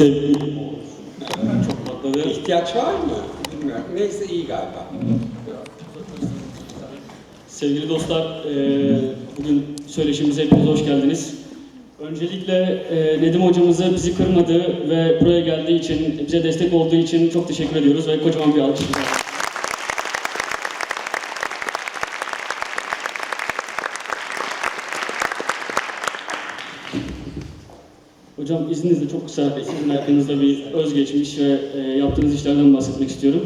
Sevgili... Çok patladı. İhtiyaç var mı? Bilmiyorum. Neyse iyi galiba. Sevgili dostlar, e, bugün söyleşimize hepiniz hoş geldiniz. Öncelikle e, Nedim hocamıza bizi kırmadığı ve buraya geldiği için, bize destek olduğu için çok teşekkür ediyoruz ve kocaman bir alkış. Hocam izninizle çok kısa sizin hakkınızda bir özgeçmiş ve e, yaptığınız işlerden bahsetmek istiyorum.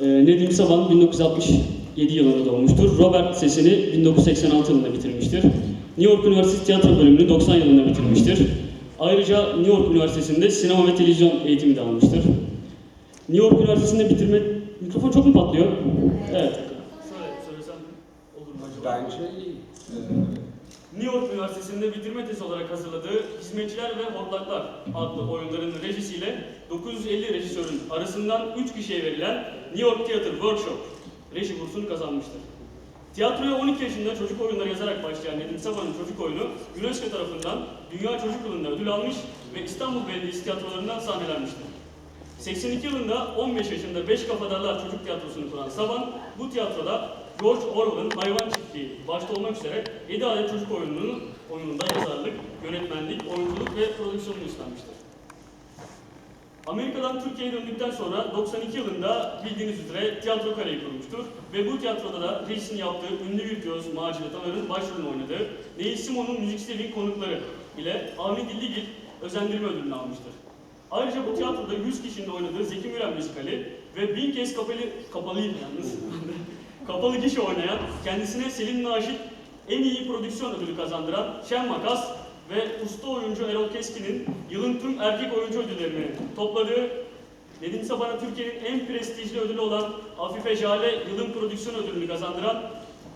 E, Nedim Saban 1967 yılında doğmuştur. Robert Sesini 1986 yılında bitirmiştir. New York Üniversitesi Tiyatro bölümünü 90 yılında bitirmiştir. Ayrıca New York Üniversitesi'nde sinema ve televizyon eğitimi de almıştır. New York Üniversitesi'nde bitirme... Mikrofon çok mu patlıyor? Evet. Şöyle söylesem olur mu acaba? Bence iyi. New York Üniversitesi'nde bitirme tezi olarak hazırladığı Hizmetçiler ve Hortlaklar adlı oyunların rejisiyle 950 rejisörün arasından 3 kişiye verilen New York Theater Workshop reji bursunu kazanmıştır. Tiyatroya 12 yaşında çocuk oyunları yazarak başlayan Nedim Saban'ın çocuk oyunu UNESCO tarafından Dünya Çocuk Yılı'nda ödül almış ve İstanbul Belediyesi tiyatrolarından sahnelenmiştir. 82 yılında 15 yaşında Beş Kafadarlar Çocuk Tiyatrosu'nu kuran Saban, bu tiyatroda George Orwell'ın Hayvan Çiftliği başta olmak üzere 7 adet çocuk oyununun oyununda yazarlık, yönetmenlik, oyunculuk ve prodüksiyonunu üstlenmiştir. Amerika'dan Türkiye'ye döndükten sonra 92 yılında bildiğiniz üzere tiyatro kareyi kurmuştur ve bu tiyatroda da rejisini yaptığı ünlü virtüöz Macide Taner'ın başrolünü oynadığı Neil Simon'un müziksevin konukları ile Avni Dilligil özendirme ödülünü almıştır. Ayrıca bu tiyatroda 100 kişinin oynadığı Zeki Müren müzikali ve bin kez kapalı, kapalıydı yalnız. kapalı kişi oynayan, kendisine Selin Naşit en iyi prodüksiyon ödülü kazandıran Şen Makas ve usta oyuncu Erol Keskin'in yılın tüm erkek oyuncu ödüllerini topladığı Nedim Saban'a Türkiye'nin en prestijli ödülü olan Afife Jale yılın prodüksiyon ödülünü kazandıran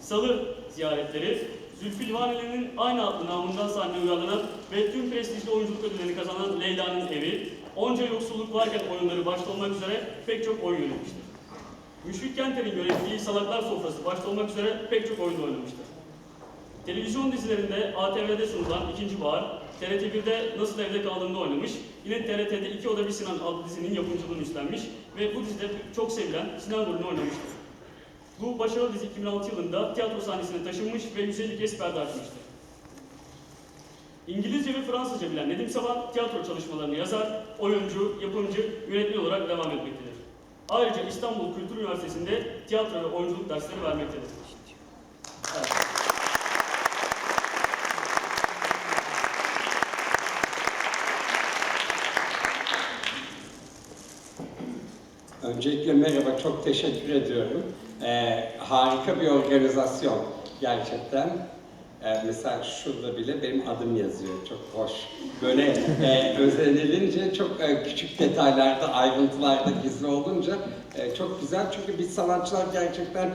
Salı ziyaretleri, Zülfü Livaneli'nin aynı adlı namından sahneye uyarlanan ve tüm prestijli oyunculuk ödüllerini kazanan Leyla'nın Evi, onca yoksulluk varken oyunları başta olmak üzere pek çok oyun yönetmiştir. Müşfik Kenter'in yönettiği Salaklar Sofrası başta olmak üzere pek çok oyun oynamıştır. Televizyon dizilerinde ATV'de sunulan İkinci Bahar, TRT1'de Nasıl Evde Kaldığımda oynamış, yine TRT'de İki Oda Bir Sinan adlı dizinin yapımcılığını üstlenmiş ve bu dizide çok sevilen Sinan rolünü oynamıştır. Bu başarılı dizi 2006 yılında tiyatro sahnesine taşınmış ve 150 kez perde açmıştır. İngilizce ve Fransızca bilen Nedim Saban tiyatro çalışmalarını yazar, oyuncu, yapımcı, yönetmen olarak devam etmektedir. Ayrıca İstanbul Kültür Üniversitesi'nde tiyatro ve oyunculuk dersleri vermektedir. Evet. Öncelikle merhaba, çok teşekkür ediyorum. Ee, harika bir organizasyon gerçekten. Ee, mesela şurada bile benim adım yazıyor, çok hoş. Böyle e, özenilince çok e, küçük detaylarda, ayrıntılarda gizli olunca e, çok güzel. Çünkü biz sanatçılar gerçekten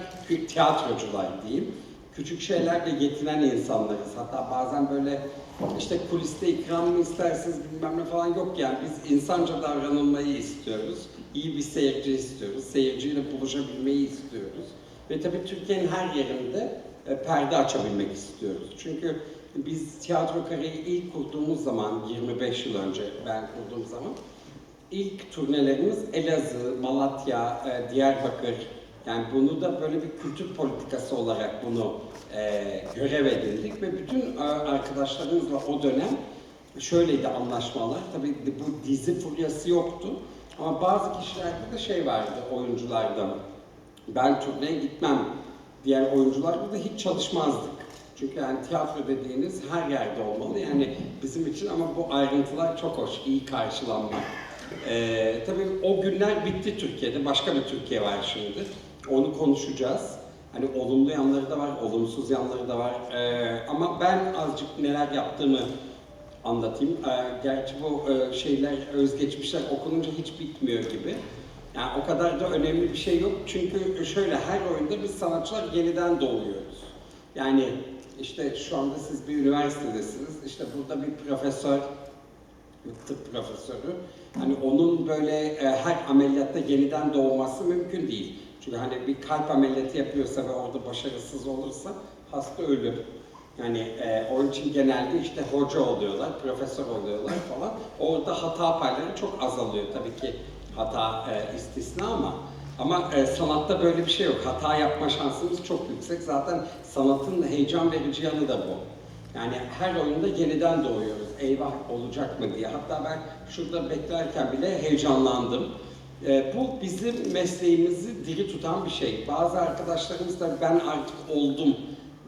tiyatrocular diyeyim. Küçük şeylerle yetinen insanlarız. Hatta bazen böyle işte kuliste ikram mı istersiniz bilmem ne falan yok yani. Biz insanca davranılmayı istiyoruz. İyi bir seyirci istiyoruz. Seyirciyle buluşabilmeyi istiyoruz. Ve tabii Türkiye'nin her yerinde e, perde açabilmek istiyoruz. Çünkü biz tiyatro kareyi ilk kurduğumuz zaman, 25 yıl önce ben kurduğum zaman, ilk turnelerimiz Elazığ, Malatya, e, Diyarbakır, yani bunu da böyle bir kültür politikası olarak bunu e, görev edindik ve bütün e, arkadaşlarımızla o dönem şöyleydi anlaşmalar. Tabii bu dizi furyası yoktu. Ama bazı kişilerde de şey vardı oyunculardan. Ben turneye gitmem diğer oyuncularla da hiç çalışmazdık. Çünkü yani tiyatro dediğiniz her yerde olmalı. Yani bizim için ama bu ayrıntılar çok hoş, iyi karşılanmak. Ee, tabii o günler bitti Türkiye'de. Başka bir Türkiye var şimdi. Onu konuşacağız. Hani olumlu yanları da var, olumsuz yanları da var. Ee, ama ben azıcık neler yaptığımı anlatayım. Ee, gerçi bu e, şeyler, özgeçmişler okununca hiç bitmiyor gibi. Yani o kadar da önemli bir şey yok. Çünkü şöyle her oyunda biz sanatçılar yeniden doğuyoruz. Yani işte şu anda siz bir üniversitedesiniz. İşte burada bir profesör, tıp profesörü. Hani onun böyle e, her ameliyatta yeniden doğması mümkün değil. Çünkü hani bir kalp ameliyatı yapıyorsa ve orada başarısız olursa hasta ölür. Yani e, onun için genelde işte hoca oluyorlar, profesör oluyorlar falan. Orada hata payları çok azalıyor. Tabii ki hata e, istisna ama ama e, sanatta böyle bir şey yok. Hata yapma şansımız çok yüksek. Zaten sanatın heyecan verici yanı da bu. Yani her oyunda yeniden doğuyoruz. Eyvah olacak mı diye. Hatta ben şurada beklerken bile heyecanlandım. E, bu bizim mesleğimizi diri tutan bir şey. Bazı arkadaşlarımız da ben artık oldum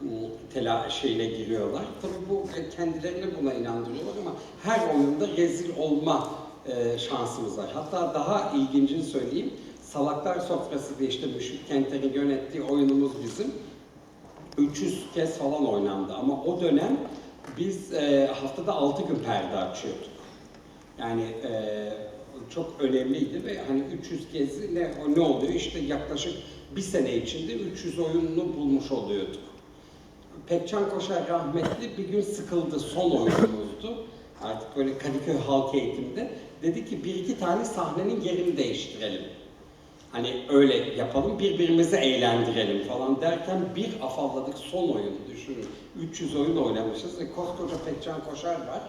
ım, tela şeyine giriyorlar. Tabii bu e, kendilerini buna inandırıyorlar ama her oyunda rezil olma e, şansımız var. Hatta daha ilgincini söyleyeyim. Salaklar Sofrası diye işte Müşfik Kenter'in yönettiği oyunumuz bizim. 300 kez falan oynandı ama o dönem biz e, haftada 6 gün perde açıyorduk. Yani e, çok önemliydi ve hani 300 kez ne, ne oluyor işte yaklaşık bir sene içinde 300 oyununu bulmuş oluyorduk. Pekcan Koşar rahmetli bir gün sıkıldı son oyunumuzdu. Artık böyle Kadıköy Halk Eğitim'de. Dedi ki bir iki tane sahnenin yerini değiştirelim. Hani öyle yapalım, birbirimizi eğlendirelim falan derken bir afalladık son oyunu düşünün. 300 oyun oynamışız ve koskoca Pekcan Koşar var.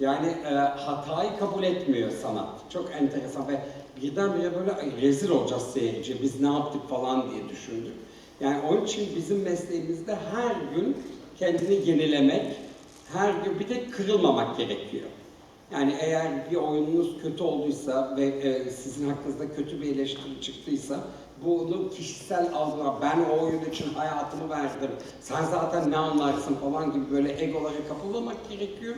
Yani e, hatayı kabul etmiyor sanat. Çok enteresan ve birdenbire böyle "Ay, rezil olacağız seyirci, biz ne yaptık falan diye düşündük. Yani onun için bizim mesleğimizde her gün kendini yenilemek, her gün bir de kırılmamak gerekiyor. Yani eğer bir oyununuz kötü olduysa ve e, sizin hakkınızda kötü bir eleştiri çıktıysa bunu kişisel algılar, ben o oyun için hayatımı verdim, sen zaten ne anlarsın falan gibi böyle egolara kapılmamak gerekiyor.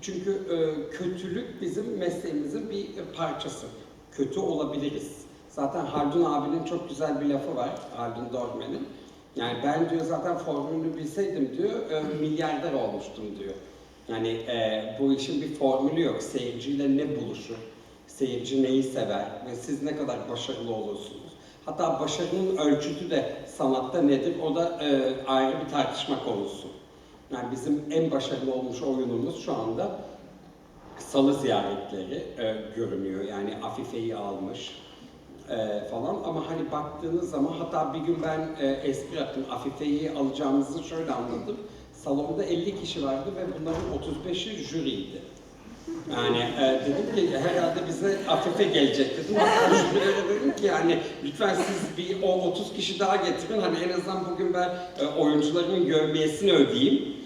Çünkü e, kötülük bizim mesleğimizin bir parçası. Kötü olabiliriz. Zaten Haldun abinin çok güzel bir lafı var, Haldun Dormen'in. Yani ben diyor zaten formülünü bilseydim diyor, e, milyarder olmuştum diyor. Yani e, bu işin bir formülü yok. Seyirciyle ne buluşur, seyirci neyi sever ve siz ne kadar başarılı olursunuz. Hatta başarının ölçütü de sanatta nedir? O da e, ayrı bir tartışma konusu. Yani bizim en başarılı olmuş oyunumuz şu anda salı ziyaretleri e, görünüyor. Yani Afife'yi almış e, falan ama hani baktığınız zaman hatta bir gün ben e, espri yaptım. Afife'yi alacağımızı şöyle anladım. Salonda 50 kişi vardı ve bunların 35'i jüriydi. Yani e, dedim ki herhalde bize Afife gelecek dedim. Jürilere dedim ki yani lütfen siz bir o 30 kişi daha getirin. Hani en azından bugün ben e, oyuncularımın gövmiyesini ödeyeyim.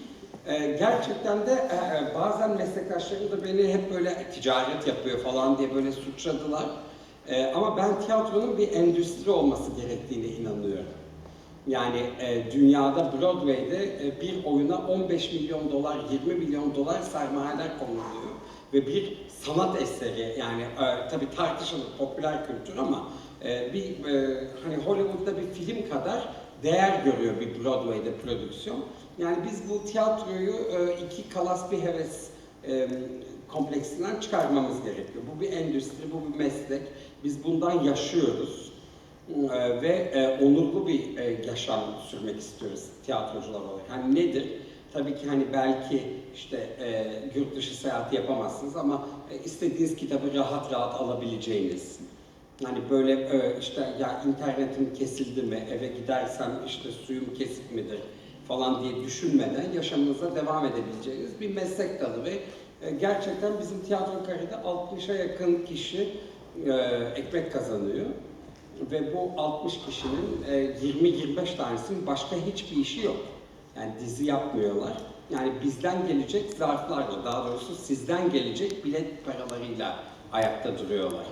E, gerçekten de e, e, bazen meslektaşlarım da beni hep böyle ticaret yapıyor falan diye böyle suçladılar. E, ama ben tiyatronun bir endüstri olması gerektiğine inanıyorum. Yani e, dünyada Broadway'de e, bir oyuna 15 milyon dolar, 20 milyon dolar sermayeler konuluyor. Ve bir sanat eseri yani e, tabii tartışılır popüler kültür ama e, bir e, hani Hollywood'da bir film kadar değer görüyor bir Broadway'de prodüksiyon. Yani biz bu tiyatroyu e, iki kalas bir heves e, kompleksinden çıkarmamız gerekiyor. Bu bir endüstri, bu bir meslek. Biz bundan yaşıyoruz. Ee, ve e, onurlu bir e, yaşam sürmek istiyoruz tiyatrocular olarak. Hani nedir? Tabii ki hani belki işte e, yurt dışı seyahati yapamazsınız ama e, istediğiniz kitabı rahat rahat alabileceğiniz. Hani böyle e, işte ya internetim kesildi mi, eve gidersem işte suyum kesik midir falan diye düşünmeden yaşamınıza devam edebileceğiniz bir meslek dalı ve e, gerçekten bizim tiyatro karede 60'a yakın kişi e, ekmek kazanıyor. Ve bu 60 kişinin e, 20-25 tanesinin başka hiçbir işi yok. Yani dizi yapmıyorlar. Yani bizden gelecek zarflarla, daha doğrusu sizden gelecek bilet paralarıyla ayakta duruyorlar.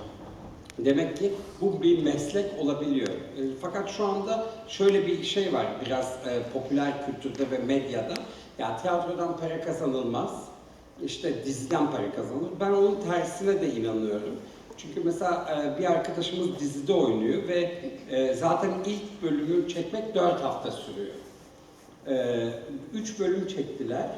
Demek ki bu bir meslek olabiliyor. E, Fakat şu anda şöyle bir şey var biraz e, popüler kültürde ve medyada. Ya tiyatrodan para kazanılmaz, işte diziden para kazanılır. Ben onun tersine de inanıyorum. Çünkü mesela e, bir arkadaşımız dizide oynuyor ve e, zaten ilk bölümü çekmek 4 hafta sürüyor. 3 bölüm çektiler.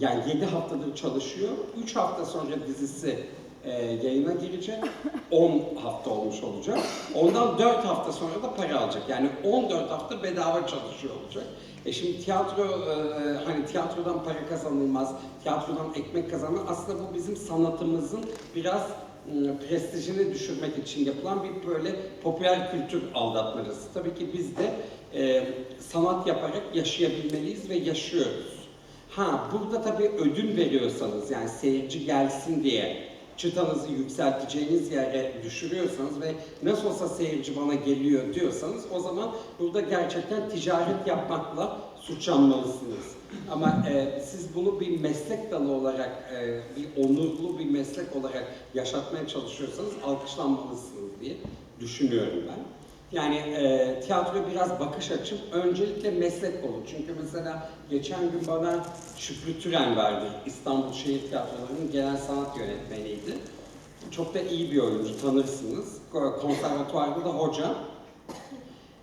Yani 7 haftadır çalışıyor. 3 hafta sonra dizisi e, yayına girecek. 10 hafta olmuş olacak. Ondan 4 hafta sonra da para alacak. Yani 14 hafta bedava çalışıyor olacak. E şimdi tiyatro, e, hani tiyatrodan para kazanılmaz, tiyatrodan ekmek kazanılmaz. Aslında bu bizim sanatımızın biraz e, prestijini düşürmek için yapılan bir böyle popüler kültür aldatmacası. Tabii ki biz de e, sanat yaparak yaşayabilmeliyiz ve yaşıyoruz. Ha burada tabii ödül veriyorsanız yani seyirci gelsin diye çıtanızı yükselteceğiniz yere düşürüyorsanız ve nasıl olsa seyirci bana geliyor diyorsanız o zaman burada gerçekten ticaret yapmakla suçlanmalısınız. Ama e, siz bunu bir meslek dalı olarak, e, bir onurlu bir meslek olarak yaşatmaya çalışıyorsanız alkışlanmalısınız diye düşünüyorum ben. Yani e, tiyatro biraz bakış açım öncelikle meslek kolu. Çünkü mesela geçen gün bana Şükrü Türen verdi. İstanbul Şehir Tiyatroları'nın genel sanat yönetmeniydi. Çok da iyi bir oyuncu tanırsınız. Ko- Konservatuvarda da hoca.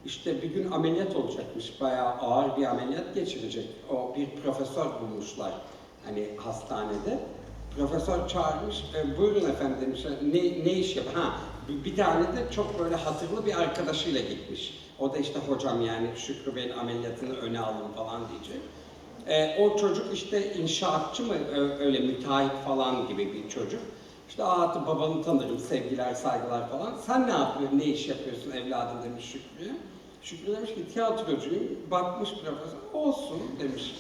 İşte bir gün ameliyat olacakmış. Bayağı ağır bir ameliyat geçirecek. O bir profesör bulmuşlar hani hastanede. Profesör çağırmış, e, buyurun efendim demiş, ne, ne iş yap? Ha, bir, tane de çok böyle hatırlı bir arkadaşıyla gitmiş. O da işte hocam yani Şükrü Bey'in ameliyatını öne alın falan diyecek. E, o çocuk işte inşaatçı mı öyle müteahhit falan gibi bir çocuk. İşte aa babanı tanırım, sevgiler, saygılar falan. Sen ne yapıyorsun, ne iş yapıyorsun evladım demiş Şükrü'ye. Şükrü demiş ki tiyatrocuyum. Bakmış profesör, olsun demiş.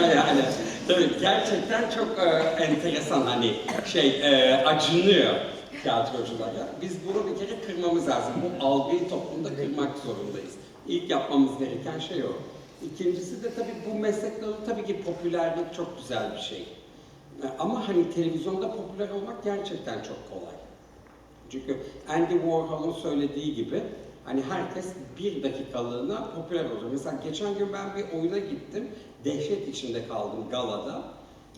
yani tabii gerçekten çok e, enteresan hani şey e, acınıyor tiyatroculara. Biz bunu bir kere kırmamız lazım. Bu algıyı toplumda kırmak zorundayız. İlk yapmamız gereken şey o. İkincisi de tabii bu mesleklerin tabii ki popülerlik çok güzel bir şey. E, Ama hani televizyonda popüler olmak gerçekten çok kolay. Çünkü Andy Warhol'un söylediği gibi hani herkes bir dakikalığına popüler oluyor. Mesela geçen gün ben bir oyuna gittim. Dehşet içinde kaldım galada.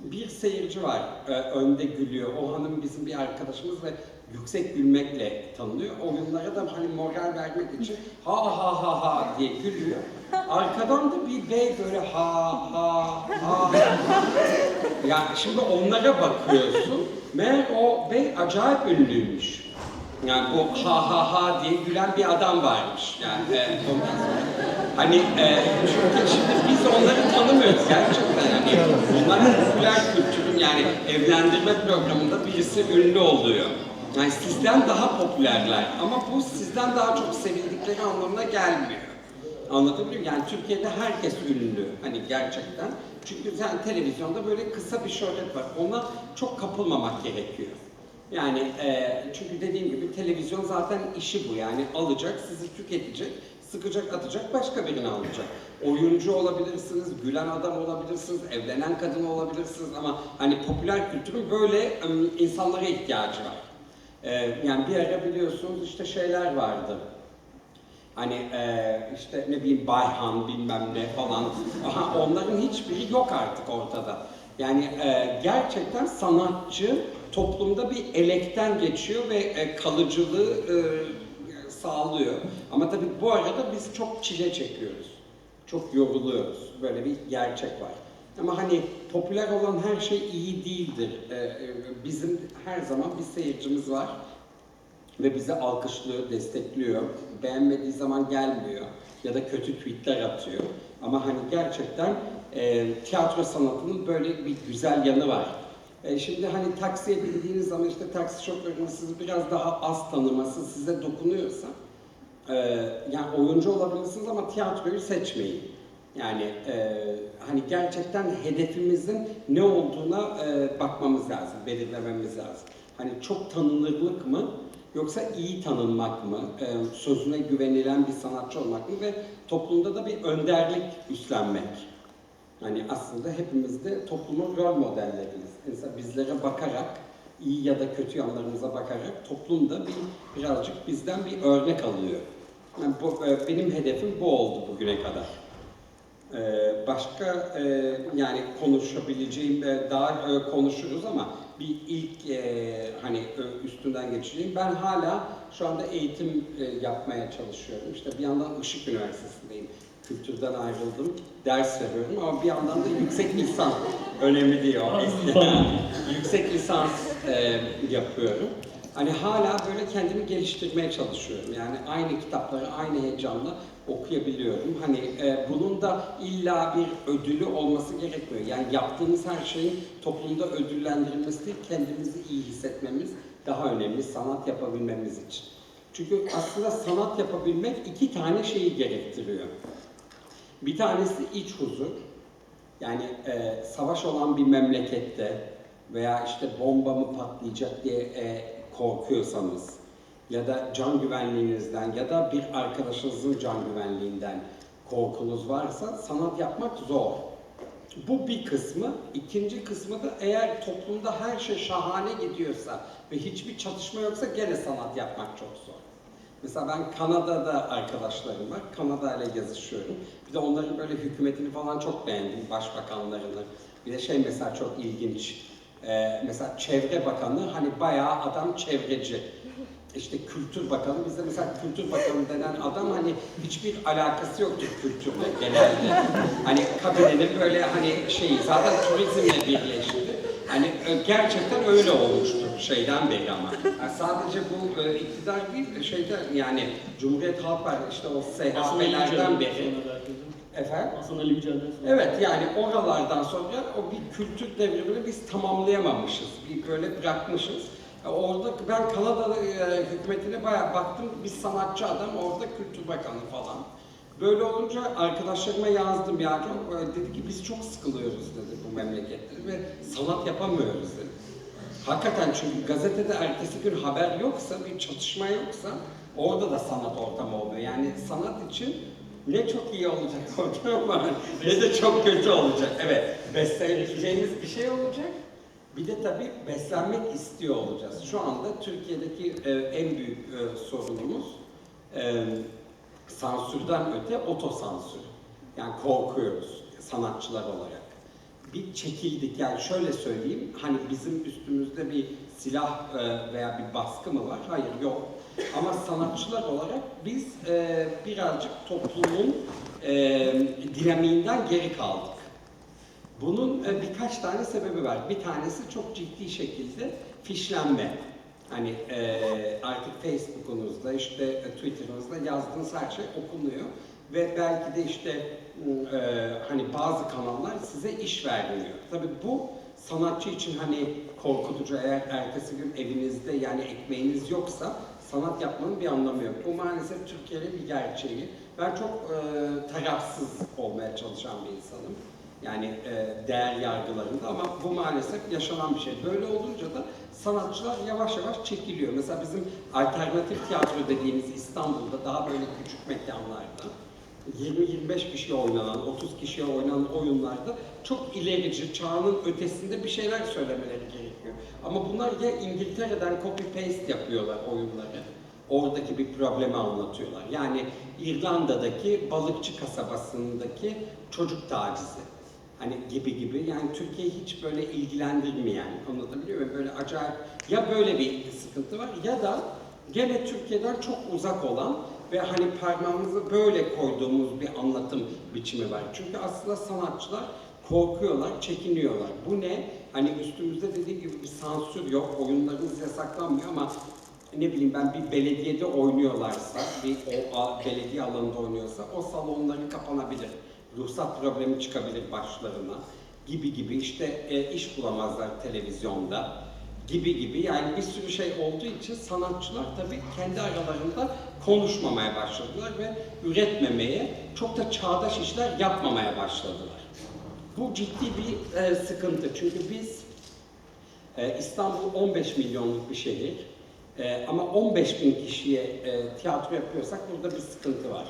Bir seyirci var e, önde gülüyor. O hanım bizim bir arkadaşımız ve yüksek gülmekle tanınıyor. Oyunlara da hani moral vermek için ha ha ha ha diye gülüyor. Arkadan da bir bey böyle ha ha ha ya şimdi onlara bakıyorsun. Meğer o bey acayip ünlüymüş. Yani bu ha ha ha diye gülen bir adam varmış. Yani e. Hani e, çünkü şimdi biz onları tanımıyoruz gerçekten. Yani onların popüler kültürün yani evlendirme programında birisi ünlü oluyor. Yani sizden daha popülerler ama bu sizden daha çok sevildikleri anlamına gelmiyor. Anlatabiliyor muyum? Yani Türkiye'de herkes ünlü hani gerçekten. Çünkü yani televizyonda böyle kısa bir şöhret var. Ona çok kapılmamak gerekiyor. Yani e, çünkü dediğim gibi televizyon zaten işi bu yani alacak, sizi tüketecek, sıkacak, atacak, başka birini alacak. Oyuncu olabilirsiniz, gülen adam olabilirsiniz, evlenen kadın olabilirsiniz ama hani popüler kültürün böyle insanlara ihtiyacı var. E, yani bir ara biliyorsunuz işte şeyler vardı. Hani eee, işte ne bileyim Bayhan bilmem ne falan. Aha, onların hiçbiri yok artık ortada. Yani eee, gerçekten sanatçı toplumda bir elekten geçiyor ve e, kalıcılığı eee, sağlıyor. Ama tabii bu arada biz çok çile çekiyoruz. Çok yoruluyoruz. Böyle bir gerçek var. Ama hani popüler olan her şey iyi değildir. Eee, e, bizim her zaman bir seyircimiz var ve bizi alkışlıyor, destekliyor. Beğenmediği zaman gelmiyor ya da kötü tweetler atıyor. Ama hani gerçekten e, tiyatro sanatının böyle bir güzel yanı var. E, şimdi hani taksiye bindiğiniz zaman işte taksi şoförünün sizi biraz daha az tanıması size dokunuyorsa e, yani oyuncu olabilirsiniz ama tiyatroyu seçmeyin. Yani e, hani gerçekten hedefimizin ne olduğuna e, bakmamız lazım, belirlememiz lazım. Hani çok tanınırlık mı yoksa iyi tanınmak mı, e, sözüne güvenilen bir sanatçı olmak mı ve toplumda da bir önderlik üstlenmek. Hani aslında hepimiz de toplumun rol modelleriyiz. Mesela bizlere bakarak, iyi ya da kötü yanlarımıza bakarak toplum da bir, birazcık bizden bir örnek alıyor. Yani bu, e, benim hedefim bu oldu bugüne kadar. Ee, başka e, yani konuşabileceğim daha e, konuşuruz ama bir ilk e, hani e, üstünden geçeceğim. Ben hala şu anda eğitim e, yapmaya çalışıyorum. İşte bir yandan Işık Üniversitesi'ndeyim. Kültürden ayrıldım, ders veriyorum ama bir yandan da yüksek lisans önemli değil o. yüksek lisans e, yapıyorum. Hani hala böyle kendimi geliştirmeye çalışıyorum. Yani aynı kitapları aynı heyecanla okuyabiliyorum. Hani e, bunun da illa bir ödülü olması gerekmiyor. Yani yaptığımız her şeyin toplumda ödüllendirilmesi değil, kendimizi iyi hissetmemiz daha önemli sanat yapabilmemiz için. Çünkü aslında sanat yapabilmek iki tane şeyi gerektiriyor. Bir tanesi iç huzur. Yani e, savaş olan bir memlekette veya işte bomba mı patlayacak diye e, korkuyorsanız ya da can güvenliğinizden ya da bir arkadaşınızın can güvenliğinden korkunuz varsa sanat yapmak zor. Bu bir kısmı. İkinci kısmı da eğer toplumda her şey şahane gidiyorsa ve hiçbir çatışma yoksa gene sanat yapmak çok zor. Mesela ben Kanada'da arkadaşlarım var. Kanada ile yazışıyorum. Bir de onların böyle hükümetini falan çok beğendim, başbakanlarını. Bir de şey mesela çok ilginç. Ee, mesela Çevre Bakanı hani bayağı adam çevreci. İşte Kültür Bakanı, bizde mesela Kültür Bakanı denen adam hani hiçbir alakası yoktur kültürle genelde. Hani kabinenin böyle hani şeyi zaten turizmle birleşti. Hani e, gerçekten öyle olmuştur şeyden beri ama. Yani sadece bu e, iktidar değil, şeyden yani Cumhuriyet Halk Partisi işte o SHP'lerden beri. Efendim? Hasan Ali sonra. Evet yani oralardan sonra o bir kültür devrimini biz tamamlayamamışız. Bir böyle bırakmışız. E, Orada ben Kanada e, hükümetine bayağı baktım. Bir sanatçı adam orada kültür bakanı falan. Böyle olunca arkadaşlarıma yazdım ya. Çok, e, dedi ki biz çok sıkılıyoruz dedi bu memlekette ve sanat yapamıyoruz dedi. Hakikaten çünkü gazetede ertesi gün haber yoksa, bir çatışma yoksa orada da sanat ortamı oluyor. Yani sanat için ne çok iyi olacak ortam var, ne de çok kötü olacak. Evet, beslenebileceğimiz bir şey olacak. Bir de tabii beslenmek istiyor olacağız. Şu anda Türkiye'deki e, en büyük e, sorunumuz sansürden öte otosansür. Yani korkuyoruz sanatçılar olarak. Bir çekildik yani şöyle söyleyeyim hani bizim üstümüzde bir silah e, veya bir baskı mı var? Hayır yok. Ama sanatçılar olarak biz e, birazcık toplumun e, dinamiğinden geri kaldık. Bunun e, birkaç tane sebebi var. Bir tanesi çok ciddi şekilde fişlenme. Hani e, artık Facebook'unuzda, işte e, Twitter'ınızda yazdığınız her şey okunuyor. Ve belki de işte e, hani bazı kanallar size iş vermiyor. Tabii bu sanatçı için hani korkutucu eğer ertesi gün evinizde yani ekmeğiniz yoksa sanat yapmanın bir anlamı yok. Bu maalesef Türkiye'nin bir gerçeği. Ben çok e, tarafsız olmaya çalışan bir insanım. Yani e, değer yargılarında ama bu maalesef yaşanan bir şey. Böyle olunca da sanatçılar yavaş yavaş çekiliyor. Mesela bizim alternatif tiyatro dediğimiz İstanbul'da daha böyle küçük mekanlarda 20-25 kişiye oynanan, 30 kişiye oynanan oyunlarda çok ilerici, çağının ötesinde bir şeyler söylemeleri gerekiyor. Ama bunlar ya İngiltere'den copy paste yapıyorlar oyunları. Oradaki bir problemi anlatıyorlar. Yani İrlanda'daki balıkçı kasabasındaki çocuk tacizi. Hani gibi gibi yani Türkiye'yi hiç böyle ilgilendirmeyen anlatabiliyor muyum? Böyle acayip ya böyle bir sıkıntı var ya da gene Türkiye'den çok uzak olan ve hani parmağımızı böyle koyduğumuz bir anlatım biçimi var. Çünkü aslında sanatçılar korkuyorlar, çekiniyorlar. Bu ne? Hani üstümüzde dediğim gibi bir sansür yok, oyunlarımız yasaklanmıyor ama ne bileyim ben bir belediyede oynuyorlarsa, bir o belediye alanında oynuyorsa o salonları kapanabilir. Ruhsat problemi çıkabilir başlarına gibi gibi işte e, iş bulamazlar televizyonda gibi gibi yani bir sürü şey olduğu için sanatçılar tabii kendi aralarında konuşmamaya başladılar ve üretmemeye, çok da çağdaş işler yapmamaya başladılar. Bu ciddi bir e, sıkıntı çünkü biz e, İstanbul 15 milyonluk bir şehir E, ama 15 bin kişiye e, tiyatro yapıyorsak burada bir sıkıntı var.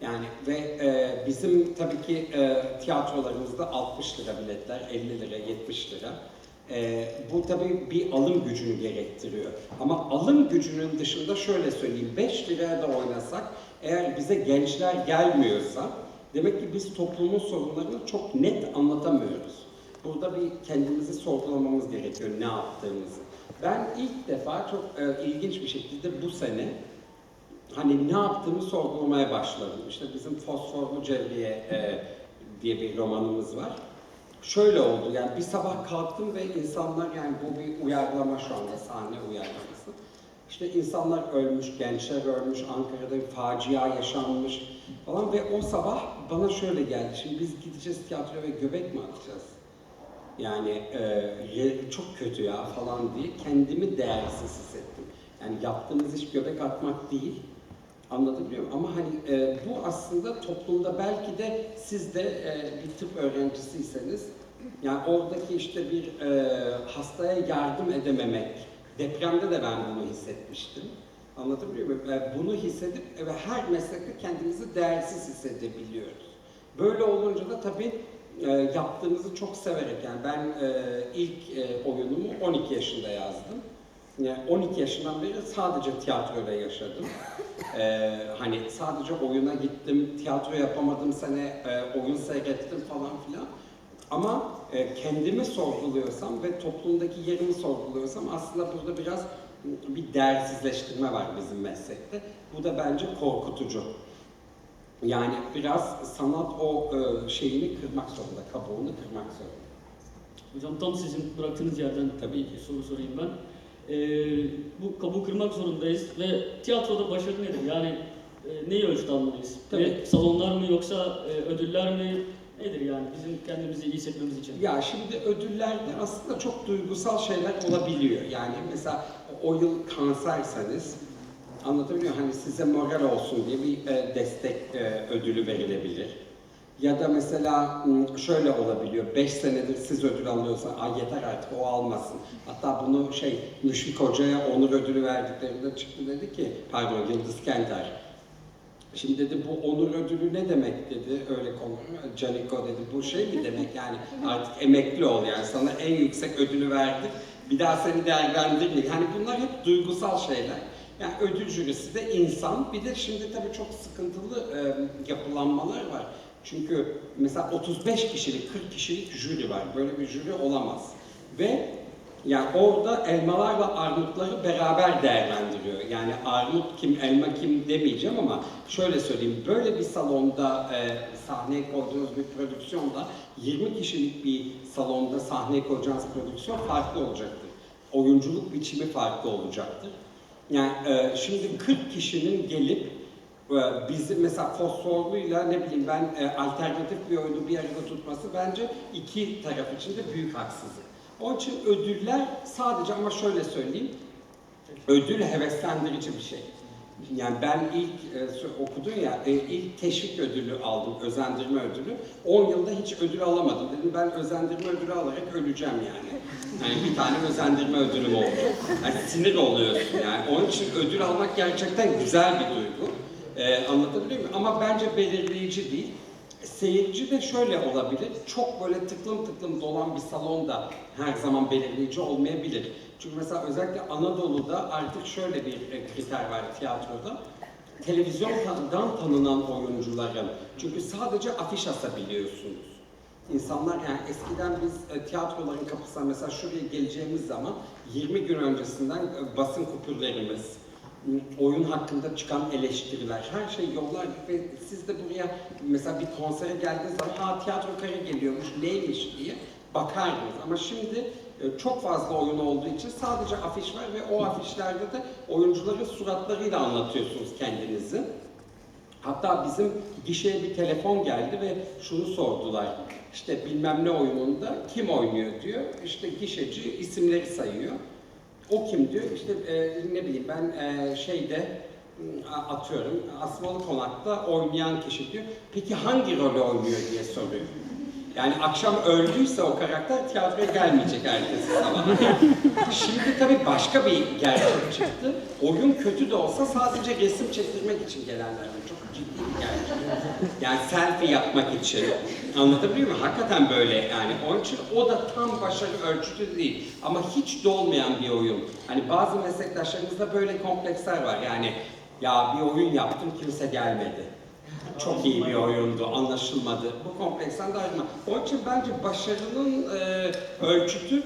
Yani ve e, bizim tabii ki e, tiyatrolarımızda 60 lira biletler, 50 lira, 70 lira. E, bu tabii bir alım gücünü gerektiriyor. Ama alım gücünün dışında şöyle söyleyeyim, 5 liraya da oynasak eğer bize gençler gelmiyorsa demek ki biz toplumun sorunlarını çok net anlatamıyoruz. Burada bir kendimizi sorgulamamız gerekiyor ne yaptığımızı. Ben ilk defa çok e, ilginç bir şekilde bu sene hani ne yaptığımı sorgulamaya başladım. İşte bizim Fosforlu Cevriye e, diye bir romanımız var. şöyle oldu yani bir sabah kalktım ve insanlar yani bu bir uyarlama şu anda sahne uyarlaması. İşte insanlar ölmüş, gençler ölmüş, Ankara'da bir facia yaşanmış falan ve o sabah bana şöyle geldi. Şimdi biz gideceğiz tiyatroya ve göbek mi atacağız? Yani e, çok kötü ya falan diye kendimi değersiz hissettim. Yani yaptığımız iş göbek atmak değil. Anlatabiliyor muyum? Ama hani e, bu aslında toplumda belki de siz de e, bir tıp öğrencisiyseniz yani oradaki işte bir e, hastaya yardım edememek, depremde de ben bunu hissetmiştim. Anlatabiliyor muyum? E, bunu hissedip e, ve her meslekte kendimizi değersiz hissedebiliyoruz. Böyle olunca da tabii e, yaptığımızı çok severek yani ben e, ilk e, oyunumu 12 yaşında yazdım. Yani 12 yaşından beri sadece tiyatroyla yaşadım. E, hani sadece oyuna gittim, tiyatro yapamadım sene e, oyun seyrettim falan filan. Ama e, kendimi sorguluyorsam ve toplumdaki yerimi sorguluyorsam aslında burada biraz bir değersizleştirme var bizim meslekte. Bu da bence korkutucu. Yani biraz sanat o e, şeyini kırmak zorunda, kabuğunu kırmak zorunda. Hocam tam sizin bıraktığınız yerden Tabii bir soru sorayım ben. Ee, bu kabuğu kırmak zorundayız ve tiyatroda başarı nedir? Yani e, neyi ölçüt almalıyız? Tabii. Ve salonlar mı yoksa e, ödüller mi? Nedir yani bizim kendimizi iyi hissetmemiz için? Ya şimdi ödüllerde aslında çok duygusal şeyler olabiliyor. Yani mesela o yıl kanserseniz anlatabiliyor? Hani size moral olsun diye bir e, destek e, ödülü verilebilir. Ya da mesela m, şöyle olabiliyor. 5 senedir siz ödül alıyorsan ay yeter artık o almasın. Hatta bunu şey Müşfik Hoca'ya onur ödülü verdiklerinde çıktı dedi ki pardon Yıldız Kenter. Şimdi dedi bu onur ödülü ne demek dedi öyle konu. Caniko dedi bu şey mi demek yani artık emekli ol yani sana en yüksek ödülü verdik bir daha seni değerlendirmiyor. Yani bunlar hep duygusal şeyler. Yani ödül jürisi de insan. Bir de şimdi tabii çok sıkıntılı e, yapılanmalar var. Çünkü mesela 35 kişilik, 40 kişilik jüri var. Böyle bir jüri olamaz. Ve yani orada elmalarla armutları beraber değerlendiriyor. Yani armut kim, elma kim demeyeceğim ama şöyle söyleyeyim. Böyle bir salonda e, sahneye koyduğunuz bir prodüksiyonda 20 kişilik bir salonda sahneye koyacağınız prodüksiyon farklı olacaktır. Oyunculuk biçimi farklı olacaktır. Yani e, şimdi 40 kişinin gelip e, bizi mesela fosforluyla ne bileyim ben e, alternatif bir oyunu bir arada tutması bence iki taraf için de büyük haksızlık. Onun için ödüller sadece ama şöyle söyleyeyim, ödül heveslendirici bir şey. Yani ben ilk e, okudun ya, e, ilk teşvik ödülü aldım, özendirme ödülü. 10 yılda hiç ödül alamadım. Dedim ben özendirme ödülü alarak öleceğim yani. Yani bir tane özendirme ödülüm oldu. Yani sinir oluyorsun yani. Onun için ödül almak gerçekten güzel bir duygu. E, anlatabiliyor muyum? Ama bence belirleyici değil. Seyirci de şöyle olabilir, çok böyle tıklım tıklım dolan bir salonda her zaman belirleyici olmayabilir. Çünkü mesela özellikle Anadolu'da artık şöyle bir e, kriter var tiyatroda. Televizyondan tanınan oyuncuların, çünkü sadece afiş asabiliyorsunuz. İnsanlar yani eskiden biz e, tiyatroların kapısına mesela şuraya geleceğimiz zaman 20 gün öncesinden e, basın kupürlerimiz, oyun hakkında çıkan eleştiriler, her şey yollar ve siz de buraya mesela bir konsere geldiğiniz zaman ha tiyatro kare geliyormuş, neymiş diye bakardınız. Ama şimdi e, çok fazla oyun olduğu için sadece afiş var ve o afişlerde de oyuncuların suratlarıyla anlatıyorsunuz kendinizi. Hatta bizim gişeye bir telefon geldi ve şunu sordular. İşte bilmem ne oyununda kim oynuyor diyor. İşte gişeci isimleri sayıyor. O kim diyor? İşte e, ne bileyim ben e, şeyde atıyorum Asmalı Konak'ta oynayan kişi diyor. Peki hangi rolü oynuyor diye soruyor. Yani akşam öldüyse o karakter tiyatroya gelmeyecek ertesi sabah. Şimdi tabii başka bir gerçek çıktı. Oyun kötü de olsa sadece resim çektirmek için gelenler var. Çok ciddi bir gerçek. Yani selfie yapmak için. Anlatabiliyor muyum? Hakikaten böyle yani. Onun için o da tam başarı ölçütü değil. Ama hiç dolmayan bir oyun. Hani bazı meslektaşlarımızda böyle kompleksler var. Yani ya bir oyun yaptım kimse gelmedi. Çok iyi bir oyundu, anlaşılmadı. Bu kompleksten de ayrılma. Onun için bence başarının e, ölçütü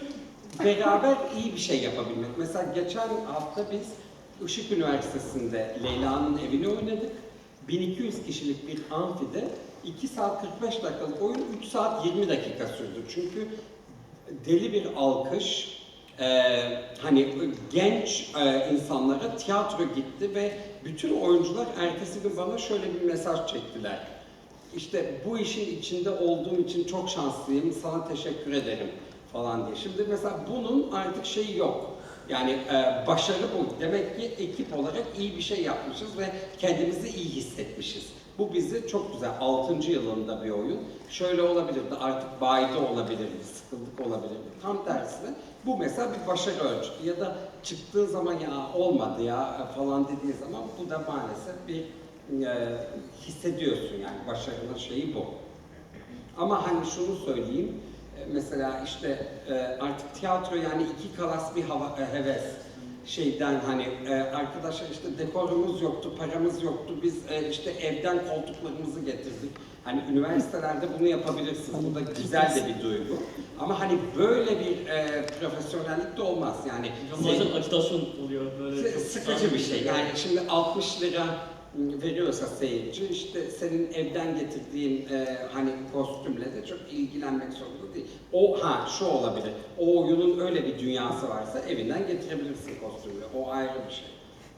beraber iyi bir şey yapabilmek. Mesela geçen hafta biz Işık Üniversitesi'nde Leyla'nın evini oynadık. 1200 kişilik bir amfide 2 saat 45 dakikalık oyun 3 saat 20 dakika sürdü. Çünkü deli bir alkış, e, hani genç e, insanlara tiyatro gitti ve bütün oyuncular ertesi gün bana şöyle bir mesaj çektiler. İşte bu işin içinde olduğum için çok şanslıyım, sana teşekkür ederim falan diye. Şimdi mesela bunun artık şeyi yok. Yani e, başarı bu. Demek ki ekip olarak iyi bir şey yapmışız ve kendimizi iyi hissetmişiz. Bu bizi çok güzel. 6. yılında bir oyun. Şöyle olabilirdi, artık bayda olabilirdi, sıkıldık olabilirdi. Tam tersine bu mesela bir başarı ölçütü. Ya da çıktığı zaman ya olmadı ya falan dediği zaman bu da maalesef bir e, hissediyorsun yani başarının şeyi bu. Ama hani şunu söyleyeyim, e, mesela işte e, artık tiyatro yani iki kalas bir hava, e, heves şeyden hani arkadaşlar işte dekorumuz yoktu, paramız yoktu, biz işte evden koltuklarımızı getirdik. Hani üniversitelerde bunu yapabilirsiniz, bu da güzel de bir duygu. Ama hani böyle bir e, profesyonellik de olmaz yani. Bazen ajitasyon oluyor böyle. Çok- Sıkıcı bir şey. Yani şimdi 60 lira veriyorsa seyirci işte senin evden getirdiğin e, hani kostümle de çok ilgilenmek zorunda değil. O ha şu olabilir. O oyunun öyle bir dünyası varsa evinden getirebilirsin kostümü. O ayrı bir şey.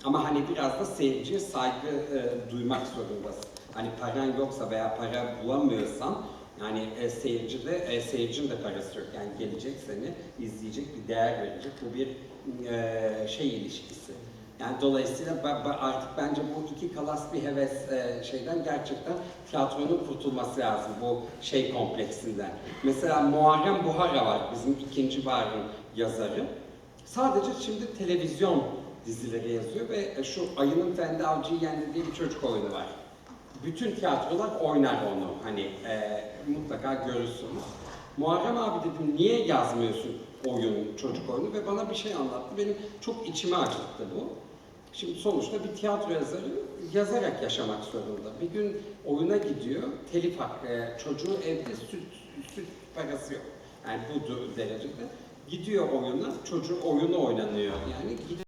Ama hani biraz da seyirciye saygı e, duymak zorundasın. Hani paran yoksa veya para bulamıyorsan yani e, seyirci de e, seyircinin de parası yok. Yani gelecek seni izleyecek bir değer verecek. Bu bir e, şey ilişkisi. Yani dolayısıyla artık bence bu iki kalas bir heves e, şeyden gerçekten tiyatronun kurtulması lazım bu şey kompleksinden. Mesela Muharrem Buhara var bizim ikinci barın yazarı. Sadece şimdi televizyon dizileri yazıyor ve e, şu Ayının Fendi Avcı'yı Yendi diye bir çocuk oyunu var. Bütün tiyatrolar oynar onu. Hani e, mutlaka görürsünüz. Muharrem abi dedim niye yazmıyorsun oyun, çocuk oyunu ve bana bir şey anlattı. Benim çok içimi acıttı bu. Şimdi sonuçta bir tiyatro yazarı yazarak yaşamak zorunda. Bir gün oyuna gidiyor, telif hakkı, e, çocuğu evde süt, süt parası yok. Yani bu derecede. Gidiyor oyuna, çocuğu oyunu oynanıyor. Yani gidip